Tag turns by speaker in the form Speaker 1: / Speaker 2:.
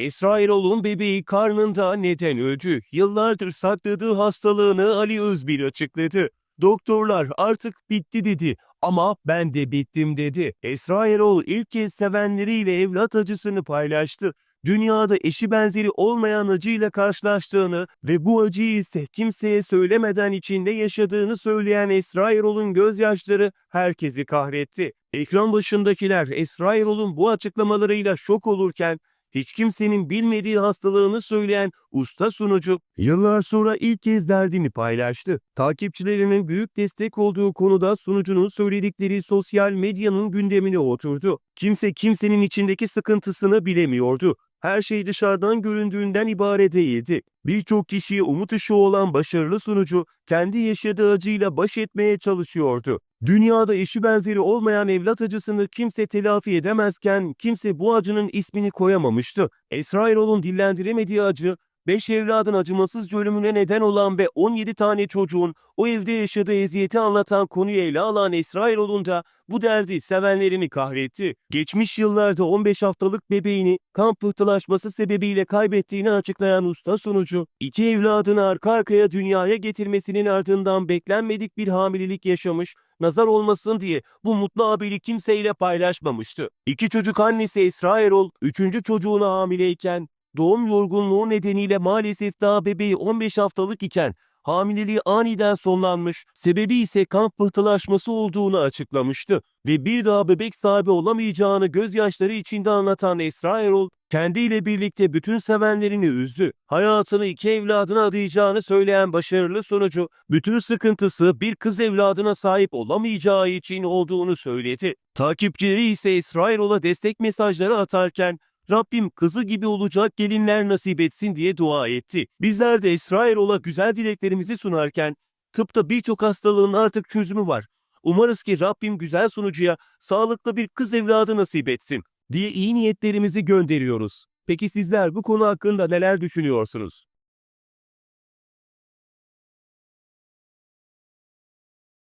Speaker 1: Esra Erol'un bebeği karnında neden öldü? Yıllardır sakladığı hastalığını Ali Özbil açıkladı. Doktorlar artık bitti dedi ama ben de bittim dedi. Esra Erol ilk kez sevenleriyle evlat acısını paylaştı. Dünyada eşi benzeri olmayan acıyla karşılaştığını ve bu acıyı ise kimseye söylemeden içinde yaşadığını söyleyen Esra Erol'un gözyaşları herkesi kahretti. Ekran başındakiler Esra Erol'un bu açıklamalarıyla şok olurken hiç kimsenin bilmediği hastalığını söyleyen usta sunucu yıllar sonra ilk kez derdini paylaştı. Takipçilerinin büyük destek olduğu konuda sunucunun söyledikleri sosyal medyanın gündemine oturdu. Kimse kimsenin içindeki sıkıntısını bilemiyordu. Her şey dışarıdan göründüğünden ibaret değildi. Birçok kişiye umut ışığı olan başarılı sunucu kendi yaşadığı acıyla baş etmeye çalışıyordu. Dünyada eşi benzeri olmayan evlat acısını kimse telafi edemezken kimse bu acının ismini koyamamıştı. Esra Erol'un dillendiremediği acı, 5 evladın acımasız ölümüne neden olan ve 17 tane çocuğun o evde yaşadığı eziyeti anlatan konuyu ele alan Esra Erol'un da bu derdi sevenlerini kahretti. Geçmiş yıllarda 15 haftalık bebeğini kan pıhtılaşması sebebiyle kaybettiğini açıklayan usta sunucu, iki evladını arka arkaya dünyaya getirmesinin ardından beklenmedik bir hamilelik yaşamış, nazar olmasın diye bu mutlu haberi kimseyle paylaşmamıştı. İki çocuk annesi Esra Erol, üçüncü çocuğuna hamileyken doğum yorgunluğu nedeniyle maalesef daha bebeği 15 haftalık iken hamileliği aniden sonlanmış, sebebi ise kan pıhtılaşması olduğunu açıklamıştı ve bir daha bebek sahibi olamayacağını gözyaşları içinde anlatan Esra Erol, kendiyle birlikte bütün sevenlerini üzdü. Hayatını iki evladına adayacağını söyleyen başarılı sonucu, bütün sıkıntısı bir kız evladına sahip olamayacağı için olduğunu söyledi. Takipçileri ise Esra Erol'a destek mesajları atarken, Rabbim kızı gibi olacak gelinler nasip etsin diye dua etti. Bizler de Esra Erol'a güzel dileklerimizi sunarken, tıpta birçok hastalığın artık çözümü var. Umarız ki Rabbim güzel sunucuya sağlıklı bir kız evladı nasip etsin diye iyi niyetlerimizi gönderiyoruz. Peki sizler bu konu hakkında neler düşünüyorsunuz?